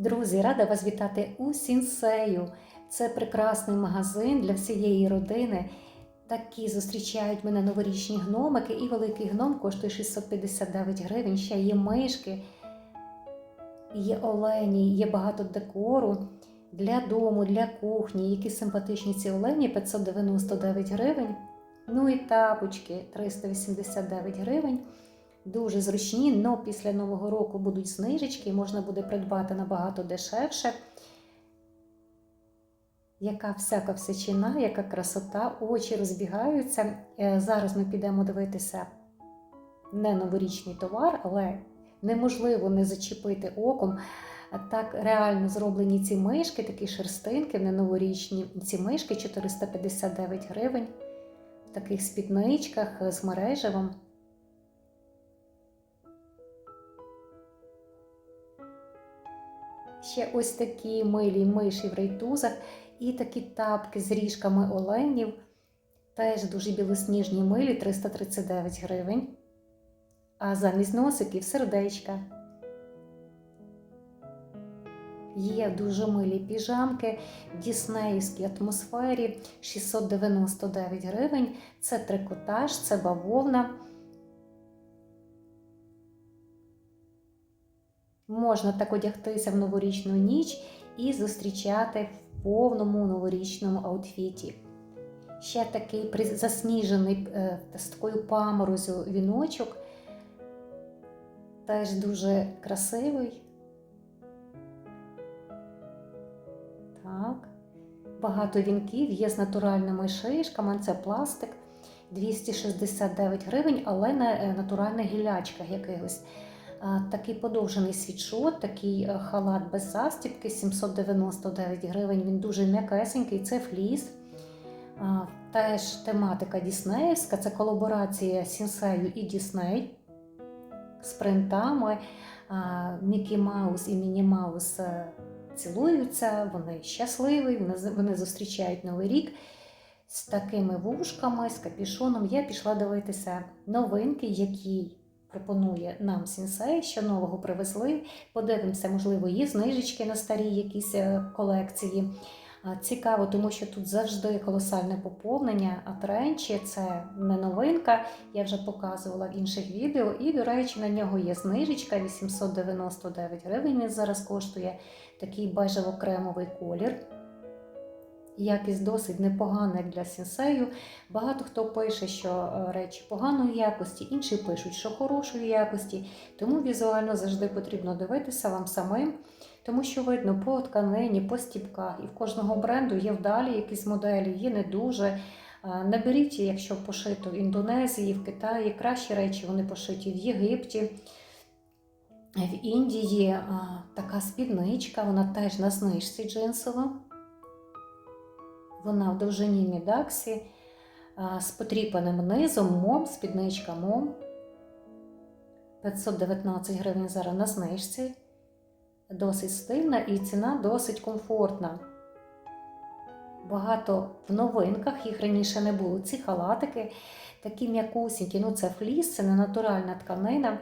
Друзі, рада вас вітати у Сінсею. Це прекрасний магазин для всієї родини. Такі зустрічають мене новорічні гномики, і великий гном коштує 659 гривень. Ще є мишки, є олені, є багато декору для дому, для кухні. Які симпатичні ці олені 599 гривень. Ну і тапочки 389 гривень. Дуже зручні, але після Нового року будуть знижечки, можна буде придбати набагато дешевше. Яка всяка всячина, яка красота, очі розбігаються. Е, Зараз ми підемо дивитися не новорічний товар, але неможливо не зачепити оком. Так реально зроблені ці мишки, такі шерстинки, не новорічні. Ці мишки 459 гривень в таких спідничках з мережевом. Ще ось такі милі миші в рейтузах і такі тапки з ріжками оленів. Теж дуже білосніжні милі 339 гривень. А замість носиків сердечка. Є дуже милі піжамки в діснеївській атмосфері 699 гривень. Це трикотаж, це бавовна. Можна так одягтися в новорічну ніч і зустрічати в повному новорічному аутфіті. Ще такий засніжений е, з такою паморозю віночок. Теж дуже красивий. Так. Багато вінків є з натуральними шишками, це пластик 269 гривень, але на е, натуральних гілячках якихось. Такий подовжений світшот, такий е, халат без застібки, 799 гривень. Він дуже м'якесенький, це фліс. Теж тематика Діснеївська, це колаборація Сінсею і Дісней з принтами. Мікі Маус і Міні Маус е, цілуються, вони щасливі, вони зустрічають Новий рік з такими вушками, з капішоном. Я пішла дивитися новинки, які пропонує нам Сінсей, що нового привезли. Подивимося, можливо, є знижечки на старі якісь е, колекції. Цікаво, тому що тут завжди колосальне поповнення, а тренчі це не новинка. Я вже показувала в інших відео. І, до речі, на нього є знижечка 899 гривень. Він зараз коштує такий бежево-кремовий колір. Якість досить непогана, для сенсею. Багато хто пише, що е, речі поганої якості, інші пишуть, що хорошої якості. Тому візуально завжди потрібно дивитися вам самим, тому що видно по тканині, по стіпках. І в кожного бренду є вдалі якісь моделі, є не дуже. Е, Не беріть, якщо пошито в Індонезії, в Китаї, кращі речі вони пошиті в Єгипті. В Індії е, така спідничка, вона теж на знижці джинсова. Вона в довжині мідаксі з потріпаним низом, мом, спідничка мом. 519 гривень зараз на знижці. Досить стильна і ціна досить комфортна. Багато в новинках, їх раніше не було. Ці халатики такі м'якусінькі. Ну, це фліс, це не натуральна тканина.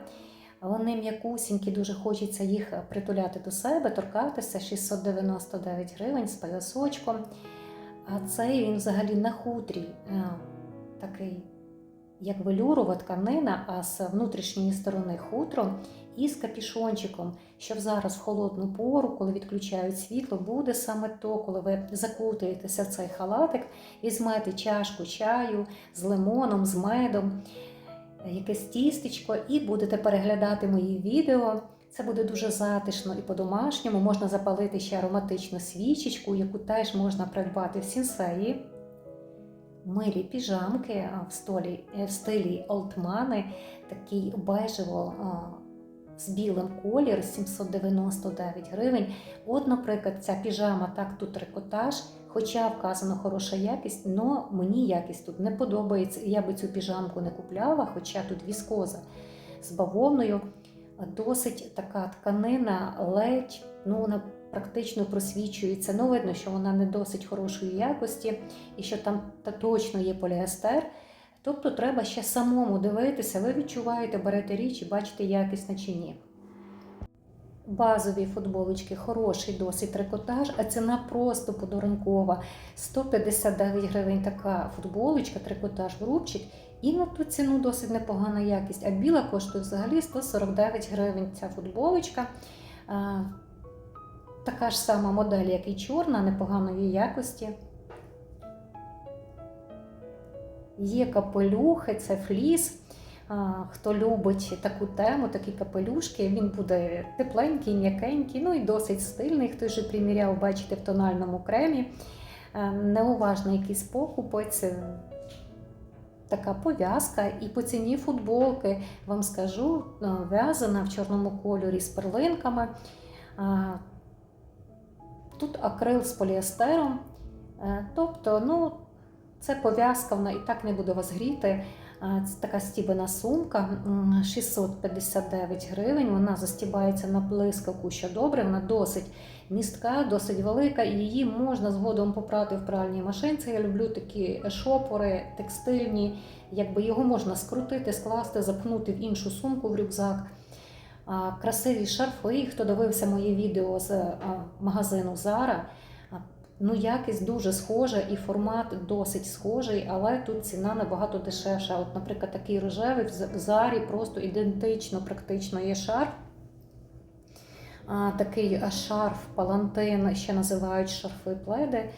Вони м'якусінькі, дуже хочеться їх притуляти до себе, торкатися 699 гривень з поясочком. А цей він взагалі на хутрі е, такий, як велюрова тканина, а з внутрішньої сторони хутро і з капішончиком, щоб зараз в холодну пору, коли відключають світло, буде саме то, коли ви закутаєтеся в цей халатик, візьмете чашку чаю з лимоном, з медом, якесь тістечко, і будете переглядати мої відео. Це буде дуже затишно і по-домашньому. Можна запалити ще ароматичну свічечку, яку теж можна придбати в сінсеї. Милі піжамки в, столі, е, в стилі олтмани, такий бежево з білим колір 799 гривень. От, наприклад, ця піжама так тут трикотаж, хоча вказано хороша якість, але мені якість тут не подобається. Я би цю піжамку не купляла, хоча тут віскоза з бавовною досить така тканина, ледь, ну вона практично просвічується. Ну, видно, що вона не досить хорошої якості і що там та точно є поліестер. Тобто треба ще самому дивитися, ви відчуваєте, берете річ і бачите якісне чи ні. Базові футболочки, хороший досить трикотаж, а ціна просто подарункова. 159 гривень така футболочка, трикотаж в рубчик. І на ту ціну досить непогана якість. А біла коштує взагалі 149 гривень ця футболочка. Така ж сама модель, як і чорна, непоганої якості. Є капелюхи, це фліс. Хто любить таку тему, такі капелюшки, він буде тепленький, м'якенький, ну і досить стильний. Хто вже приміряв, бачите, в тональному кремі. Е, Неуважно якийсь покупець. е, Така пов'язка, і по ціні футболки вам скажу, е, в'язана в чорному кольорі з перлинками. Тут акрил з поліестером. Тобто, ну, це пов'язка, вона і так не буде вас гріти. Це така стібана сумка, 659 гривень. Вона застібається на блискавку, що добре, вона досить містка, досить велика, і її можна згодом попрати в пральній машинці. Я люблю такі шопори, текстильні, якби його можна скрутити, скласти, запхнути в іншу сумку в рюкзак. Красиві шарфи. Хто дивився моє відео з магазину Zara, а, Ну, якість дуже схожа і формат досить схожий, але тут ціна набагато дешевша. От, наприклад, такий рожевий в Зарі просто ідентично, практично є шарф. А, такий шарф, палантин, ще називають шарфи пледи.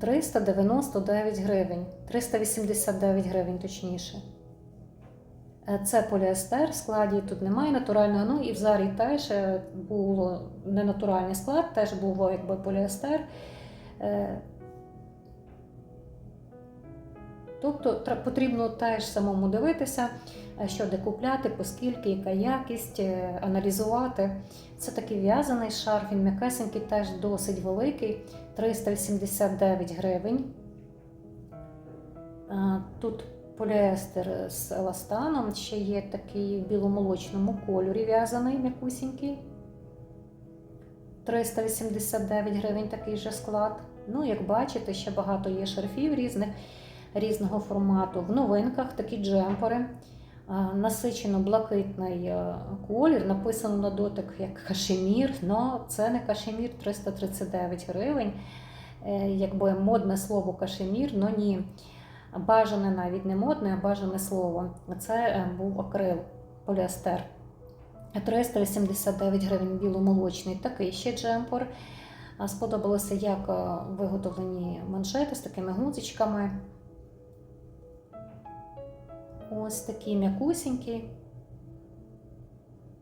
399 гривень, 389 гривень точніше. Е, Це поліестер в складі, тут немає натурального. Ну і в зарі теж е, було ненатуральний склад, теж був якби поліестер. Е, Тобто потрібно теж самому дивитися, що де купляти, поскільки, яка якість, аналізувати. Це такий в'язаний шарф, він м'якесенький, теж досить великий, 389 гривень. Тут поліестер з еластаном, ще є такий в біломолочному кольорі в'язаний, м'якусінький. 389 гривень такий же склад. Ну, як бачите, ще багато є шарфів різних, різного формату. В новинках такі джемпери. Насичено блакитний е, колір, написано на дотик як кашемір, але це не кашемір 339 гривень. Е, Якби модне слово кашемір, але ні. Бажане навіть не модне, а бажане слово. Це е, був акрил, поліестер. 389 гривень біломолочний, такий ще джемпер. Сподобалося, як е, виготовлені маншети з такими гудзичками. Ось такі м'якусінькі.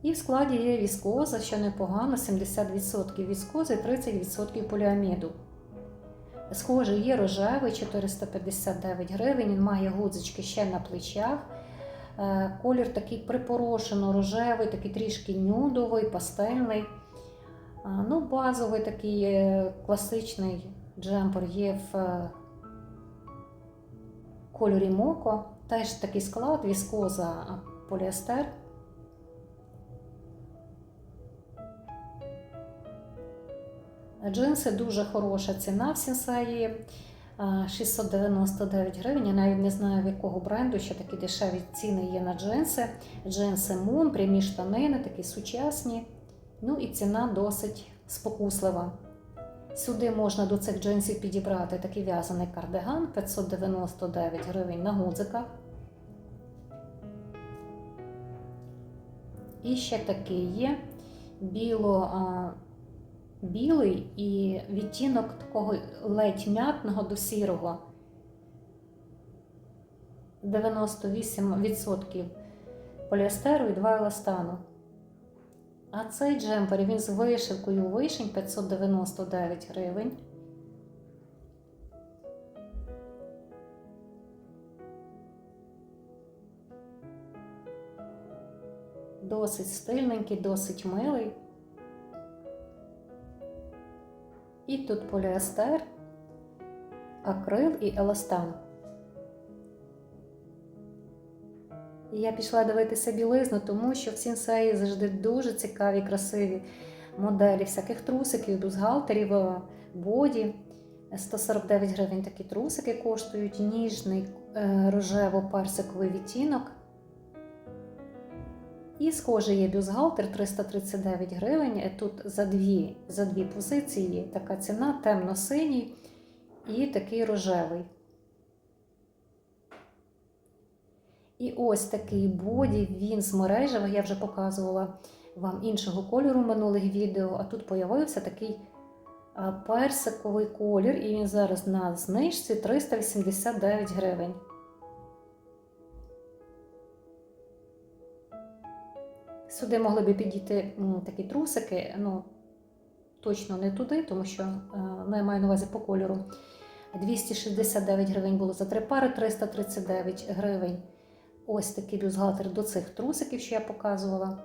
І в складі є віскоза, що непогано, 70% віскози, 30% поліаміду. Схожий є рожевий 459 гривень. Він має гудзички ще на плечах. Е, Колір такий припорошено рожевий, такий трішки нюдовий, пастельний. Ну, базовий такий е, класичний джемпер є в е, кольорі моко. Теж такий склад, віскоза, поліестер. Джинси дуже хороша ціна в Сінсеї. 699 гривень. Я навіть не знаю, в якого бренду ще такі дешеві ціни є на джинси. Джинси Moon, прямі штанини, такі сучасні. Ну і ціна досить спокуслива. Сюди можна до цих джинсів підібрати такий в'язаний кардиган 599 гривень на гудзиках. І ще такий є біло, білий і відтінок такого ледь м'ятного до сірого. 98% поліестеру і 2 еластану. А цей джемпер він з вишивкою вишень 599 гривень. Досить стильненький, досить милий. І тут поліестер, акрил і еластан. І я пішла дивитися білизну, тому що в сінсеї завжди дуже цікаві, красиві моделі всяких трусиків, бюстгальтерів, е, боді. 149 гривень такі трусики коштують, ніжний е, рожево-персиковий відтінок. І схожий є бюстгальтер 339 гривень. Е, Тут за дві, за дві позиції така ціна, темно-синій і такий рожевий. І ось такий боді, він з мережева, я вже показувала вам іншого кольору в минулих відео, а тут появився такий персиковий колір, і він зараз на знижці 389 гривень. Сюди могли би підійти такі трусики, ну точно не туди, тому що е, ну, я маю на увазі по кольору. 269 гривень було за три пари, 339 гривень. Ось такий бюстгальтер до цих трусиків, що я показувала.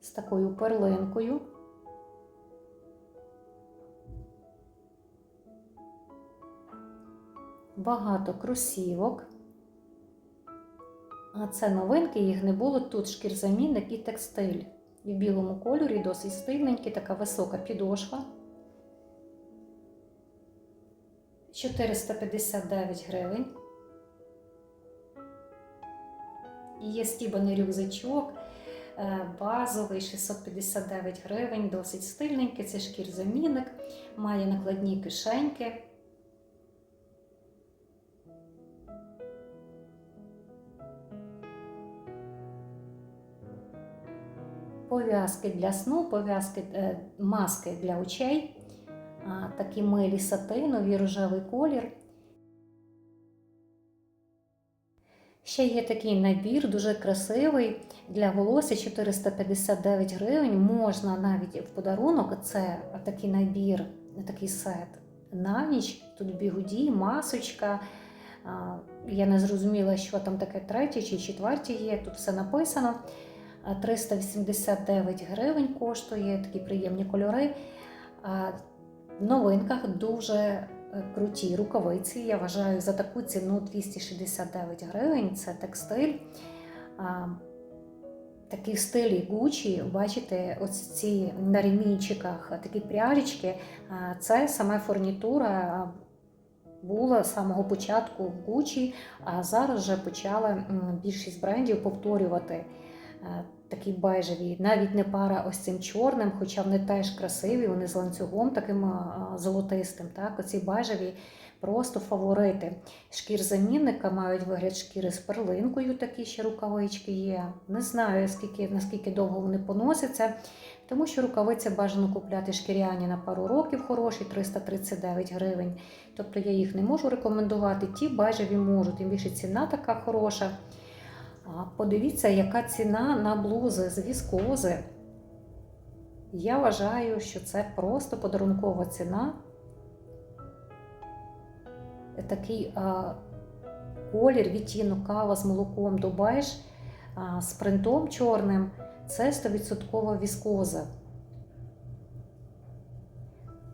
З такою перлинкою. Багато кросівок. А це новинки, їх не було. Тут шкірзамінник і текстиль. І в білому кольорі досить стильненький, така висока підошва. 459 гривень. І є стібаний рюкзачок, е, базовий 659 гривень, досить стильненький, це шкірзамінник, має накладні кишеньки. Пов'язки для сну, пов'язки, е, маски для очей, такі милі сатинові, рожевий колір. Ще є такий набір, дуже красивий для волосся 459 гривень. Можна навіть в подарунок. Це такий набір, такий сет на ніч. Тут бігуді, масочка. Я не зрозуміла, що там таке третє чи четверте є. Тут все написано. А, 389 гривень коштує, такі приємні кольори. В новинках дуже е, круті рукавиці. Я вважаю за таку ціну 269 гривень. Це текстиль. В стилі Gucci, бачите, ось ці на ремінчиках такі пряжечки. Це саме фурнітура була з самого початку в Gucci, а зараз вже почали більшість брендів повторювати такі бежеві, навіть не пара ось цим чорним, хоча вони теж красиві, вони з ланцюгом таким золотистим. Так? Оці бежеві просто фаворити. Шкір-замінника мають вигляд шкіри з перлинкою, такі ще рукавички є. Не знаю, скільки, наскільки довго вони поносяться, тому що рукавиці бажано купляти шкіряні на пару років, хороші 339 гривень. Тобто я їх не можу рекомендувати, ті бежеві можу, тим більше ціна така хороша. А Подивіться, яка ціна на блузи з віскози. Я вважаю, що це просто подарункова ціна. Такий а, колір, відтінок кава з молоком Дубайш а, з принтом чорним. Це 100% віскоза.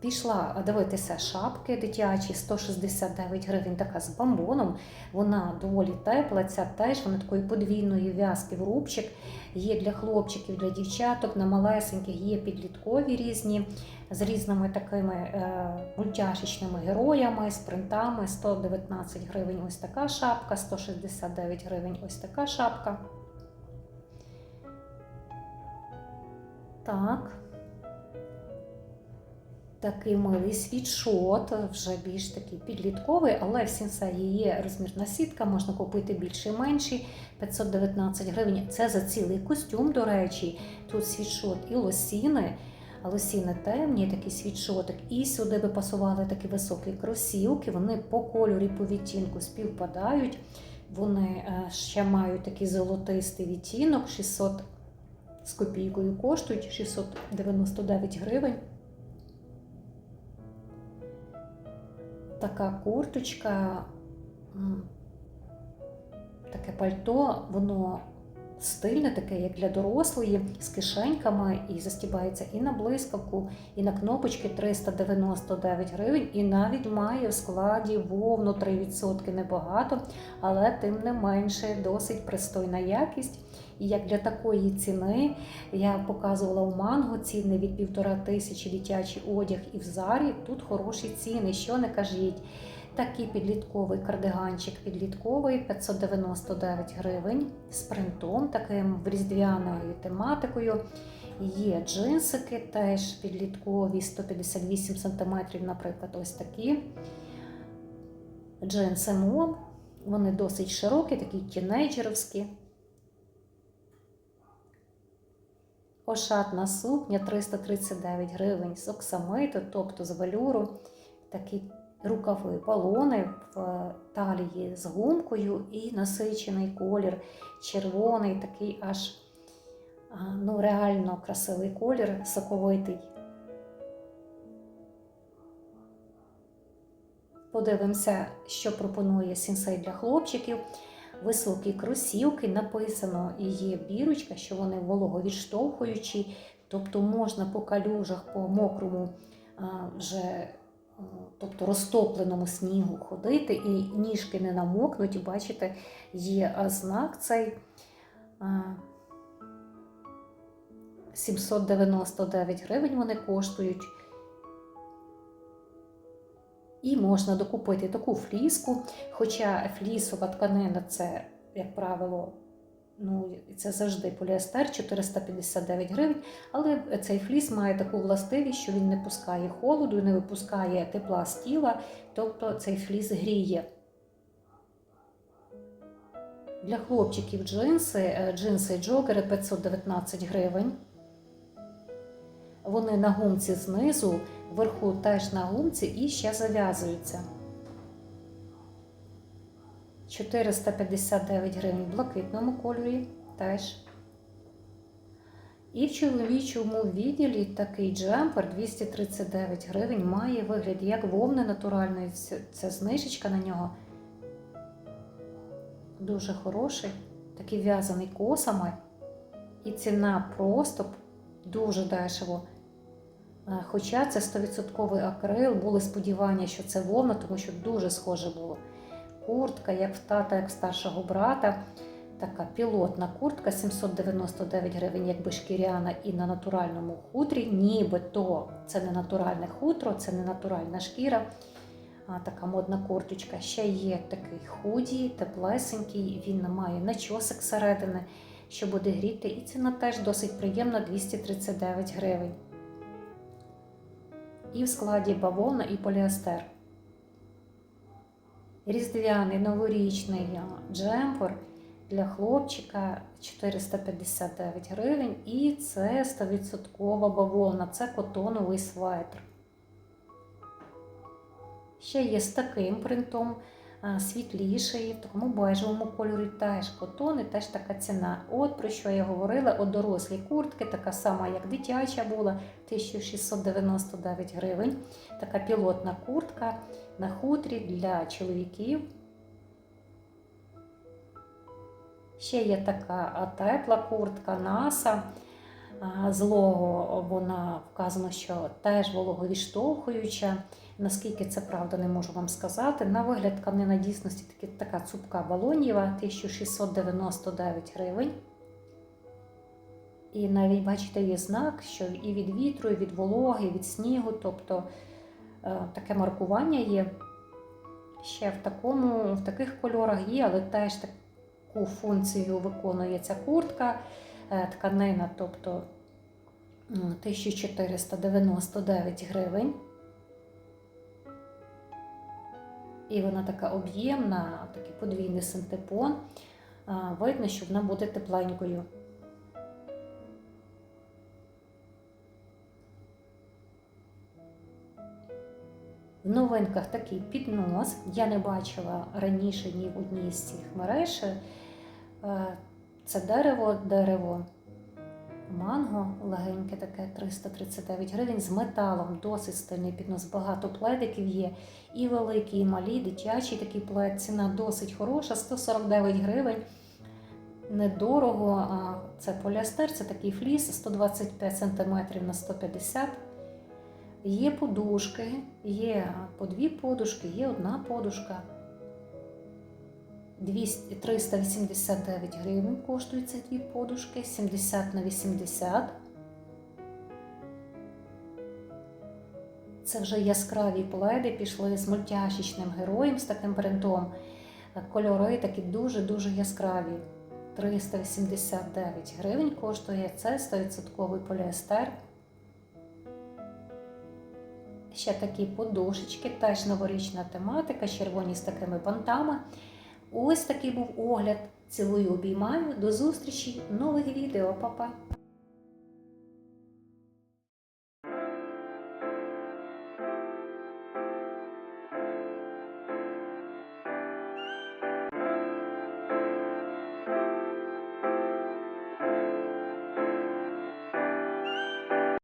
Пішла дивитися шапки дитячі, 169 гривень, така з бомбоном. Вона доволі тепла, ця теж вона такої подвійної в'язки в рубчик. Є для хлопчиків, для дівчаток, на малесеньких є підліткові різні, з різними такими е, мультяшечними героями, з принтами. 119 гривень ось така шапка, 169 гривень ось така шапка. Так. Такий милий світшот, вже більш такий підлітковий, але в сінсеї є розмірна сітка, можна купити більше і менші, 519 гривень. Це за цілий костюм, до речі. Тут світшот і лосіни, лосіни темні, такий світшотик. І сюди би пасували такі високі кросівки, вони по кольорі, по відтінку співпадають. Вони е, ще мають такий золотистий відтінок, 600 з копійкою коштують, 699 гривень. Така курточка, таке пальто, воно стильне, таке, як для дорослої, з кишеньками, і застібається і на блискавку, і на кнопочки 399 гривень, і навіть має в складі вовну 3% небагато, але тим не менше досить пристойна якість. І як для такої ціни я показувала у манго ціни від півтора тисячі дитячий одяг і в зарі. Тут хороші ціни, що не кажіть. Такий підлітковий кардиганчик підлітковий 599 гривень з принтом, таким різдвяною тематикою. Є джинсики, теж підліткові 158 см, наприклад, ось такі. Джинси мол. Вони досить широкі, такі тінейджеровські. Ошатна сукня 339 гривень з оксамиту, тобто з велюру. Такі рукави балони в талії з гумкою і насичений колір, червоний, такий аж ну, реально красивий колір, соковитий. Подивимося, що пропонує сінсей для хлопчиків. Високі кросівки, написано і є бірочка, що вони вологовідштовхуючі, тобто можна по калюжах, по мокрому вже тобто розтопленому снігу ходити, і ніжки не намокнуть. Бачите, є знак цей 799 гривень вони коштують. І можна докупити таку фліску, хоча флісова тканина це, як правило, ну, це завжди поліестер 459 гривень, але цей фліс має таку властивість, що він не пускає холоду і не випускає тепла з тіла, тобто цей фліс гріє. Для хлопчиків джинси, е, джинси джогери 519 гривень. Вони на гумці знизу, вверху теж на гумці і ще зав'язуються. 459 гривень в блакитному кольорі теж. І в чоловічому відділі такий джемпер 239 гривень має вигляд як вовни натуральної. Це знижечка на нього. Дуже хороший, такий в'язаний косами. І ціна просто дуже дешево. Е, хоча це 100% акрил, були сподівання, що це вовна, тому що дуже схоже було. Куртка, як в тата, як в старшого брата. Така пілотна куртка 799 гривень, якби шкіряна і на натуральному хутрі. Нібито це не натуральне хутро, це не натуральна шкіра. А така модна курточка. Ще є такий худі, теплесенький, він має начосик середини, що буде гріти. І ціна теж досить приємна 239 гривень. І в складі бавовна і поліестер. Різдвяний новорічний джемпер для хлопчика 459 гривень. І це 100% бавовна, це котоновий светр. Ще є з таким принтом світліший, в такому бежевому кольорі теж котон і теж така ціна. От про що я говорила, от дорослі куртки, така сама, як дитяча була, 1699 гривень. Така пілотна куртка на хутрі для чоловіків. Ще є така тепла куртка наса. Злого вона вказано, що теж вологовіштовхуюча. Наскільки це правда, не можу вам сказати. На вигляд тканина дійсності таки, така цупка балонєва 1699 гривень. І навіть, бачите, є знак, що і від вітру, і від вологи, і від снігу, тобто е, таке маркування є. Ще в такому, в таких кольорах є, але теж таку функцію виконує ця куртка, е, тканина, тобто 1499 гривень. І вона така об'ємна, такий подвійний синтепон. Видно, що вона буде тепленькою. В новинках такий піднос. Я не бачила раніше ні в одній з цих мереж. Е, це дерево, дерево манго легеньке, таке 339 гривень з металом, досить стильний піднос. Багато пледиків є. І великі, і малі, дитячий такий плед. Ціна досить хороша, 149 гривень. Недорого. А Це поліастер, це такий фліс, 125 см на 150 Є подушки, є по дві подушки, є одна подушка. 200, 389 гривень коштують ці дві подушки, 70 на 80. Це вже яскраві пледи пішли з мультяшечним героєм з таким принтом. Кольори такі дуже-дуже яскраві. 389 гривень коштує це 100% поліестер. Ще такі подушечки, теж новорічна тематика, червоні з такими бантами. Ось такий був огляд. Цілую, обіймаю. До зустрічі в нових відео, Па-па!